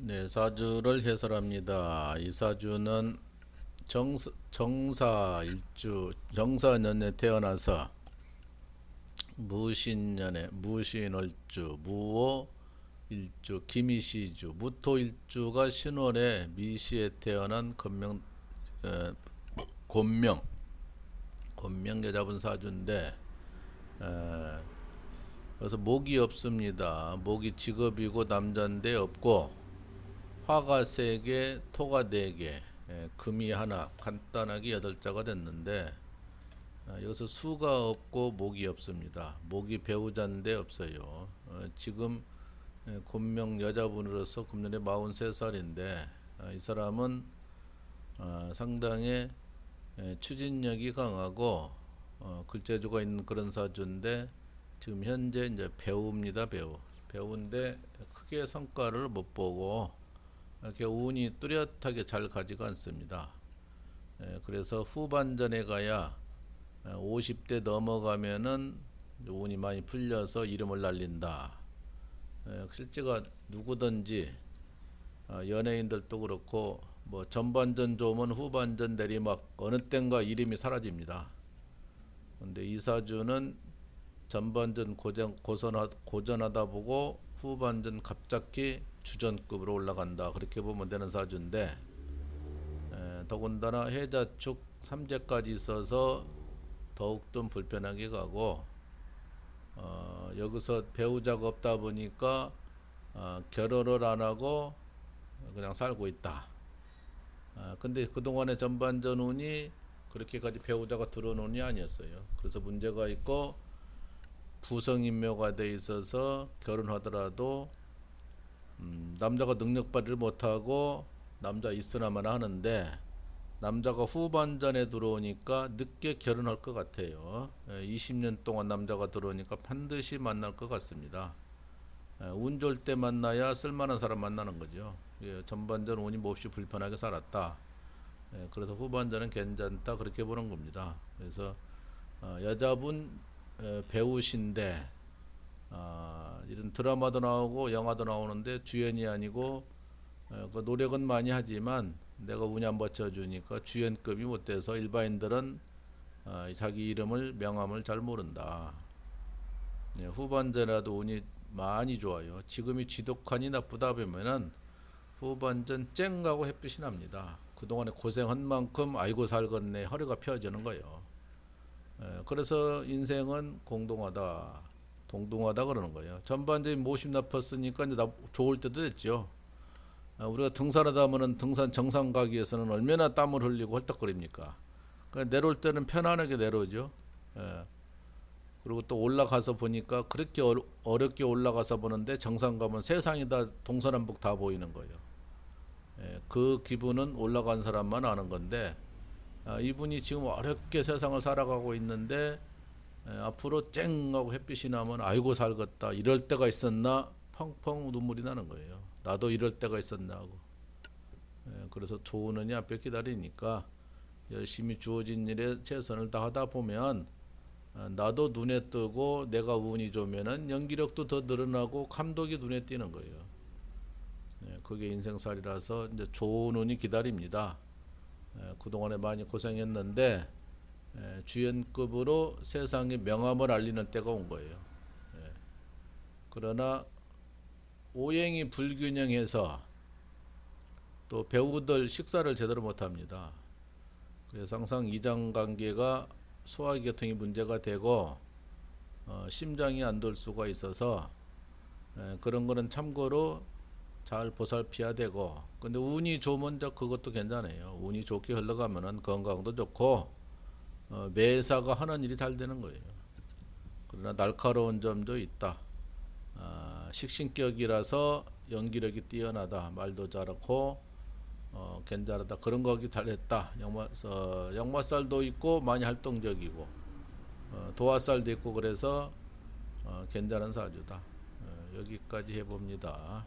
네, 사주를 해설합니다. 이 사주는 정사, 정사 일주 정사년에 태어나서 무신년에 무신월주 무오 일주 기미시주 무토일주가 신월에 미시에 태어난 건명 에, 곤명 곤명 여자분 사주인데 에, 그래서 목이 없습니다. 목이 직업이고 남자인데 없고 화가 세 개, 토가 네 개, 예, 금이 하나, 간단하게 여덟 자가 됐는데 아, 여기서 수가 없고 목이 없습니다. 목이 배우자인데 없어요. 어, 지금 예, 곤명 여자분으로서 금년에 43살인데 아, 이 사람은 아, 상당히 예, 추진력이 강하고 어, 글재주가 있는 그런 사주인데 지금 현재 이제 배우입니다 배우 배우인데 크게 성과를 못 보고 이렇게 운이 뚜렷하게 잘 가지가 않습니다. 예, 그래서 후반전에 가야 예, 50대 넘어가면은 운이 많이 풀려서 이름을 날린다. 예, 실제가 누구든지 아, 연예인들도 그렇고 뭐 전반전 좋으면 후반전 내리막 어느 땐가 이름이 사라집니다. 근데 이사주는 전반전 고전 고전하, 고전하다 보고 후반전 갑자기 주전급으로 올라간다 그렇게 보면 되는 사주인데 에, 더군다나 해자축 삼재까지 있어서 더욱 좀 불편하게 가고 어, 여기서 배우자가 없다 보니까 어, 결혼을 안 하고 그냥 살고 있다. 아, 근데 그동안의 전반전 운이 그렇게까지 배우자가 들어오는 운이 아니었어요. 그래서 문제가 있고 부성인묘가 돼 있어서 결혼하더라도 음, 남자가 능력 발휘를 못하고 남자 있으나만 하는데 남자가 후반전에 들어오니까 늦게 결혼할 것 같아요. 예, 20년 동안 남자가 들어오니까 반드시 만날 것 같습니다. 예, 운 좋을 때 만나야 쓸만한 사람 만나는 거죠. 예, 전반전 운이 몹시 불편하게 살았다. 예, 그래서 후반전은 괜찮다 그렇게 보는 겁니다. 그래서 어, 여자분 에, 배우신데 아, 이런 드라마도 나오고 영화도 나오는데 주연이 아니고 에, 그 노력은 많이 하지만 내가 운이 안 받쳐주니까 주연급이 못 돼서 일반인들은 아, 자기 이름을 명함을 잘 모른다. 예, 후반전에라도 운이 많이 좋아요. 지금이 지독하니 나쁘다 보면은 후반전 쨍 가고 햇빛이 납니다. 그동안에 고생한 만큼 아이고 살겠네 허리가 펴지는 거예요. 예, 그래서 인생은 공동하다, 동동하다 그러는 거예요. 전반적인 모심 나빴으니까 이제 나, 좋을 때도 됐죠. 아, 우리가 등산하다 보면 등산 정상 가기 위해서는 얼마나 땀을 흘리고 헐떡거립니까? 그러니까 내려올 때는 편안하게 내려오죠. 예. 그리고 또 올라가서 보니까 그렇게 어렵게 올라가서 보는데 정상 가면 세상이 다 동서남북 다 보이는 거예요. 예, 그 기분은 올라간 사람만 아는 건데 아, 이분이 지금 어렵게 세상을 살아가고 있는데 에, 앞으로 쨍하고 햇빛이 나면 아이고 살겠다 이럴 때가 있었나 펑펑 눈물이 나는 거예요. 나도 이럴 때가 있었나 하고. 에, 그래서 은이 앞에 기다리니까 열심히 주어진 일에 최선을 다하다 보면 아, 나도 눈에 뜨고 내가 운이 좋으면은 연기력도 더 늘어나고 감독이 눈에 띄는 거예요. 예, 그게 인생살이라서 이제 좋은 운이 기다립니다. 예, 그동안에 많이 고생했는데 예, 주연급으로 세상에 명함을 알리는 때가 온 거예요. 예. 그러나 오행이 불균형해서 또 배우들 식사를 제대로 못합니다. 그래서 항상 이장 관계가 소화계통이 문제가 되고 어, 심장이 안 돌 수가 있어서 예, 그런 거는 참고로 잘 보살피야 되고 근데 운이 좋으면 저 그것도 괜찮아요. 운이 좋게 흘러가면은 건강도 좋고 어, 매사가 하는 일이 잘 되는 거예요. 그러나 날카로운 점도 있다. 아, 식신격이라서 연기력이 뛰어나다. 말도 잘하고 어, 괜찮다. 그런 거기 잘했다. 역마, 어, 있고 많이 활동적이고 어, 도화살도 있고 그래서 어, 괜찮은 사주다. 어, 여기까지 해봅니다.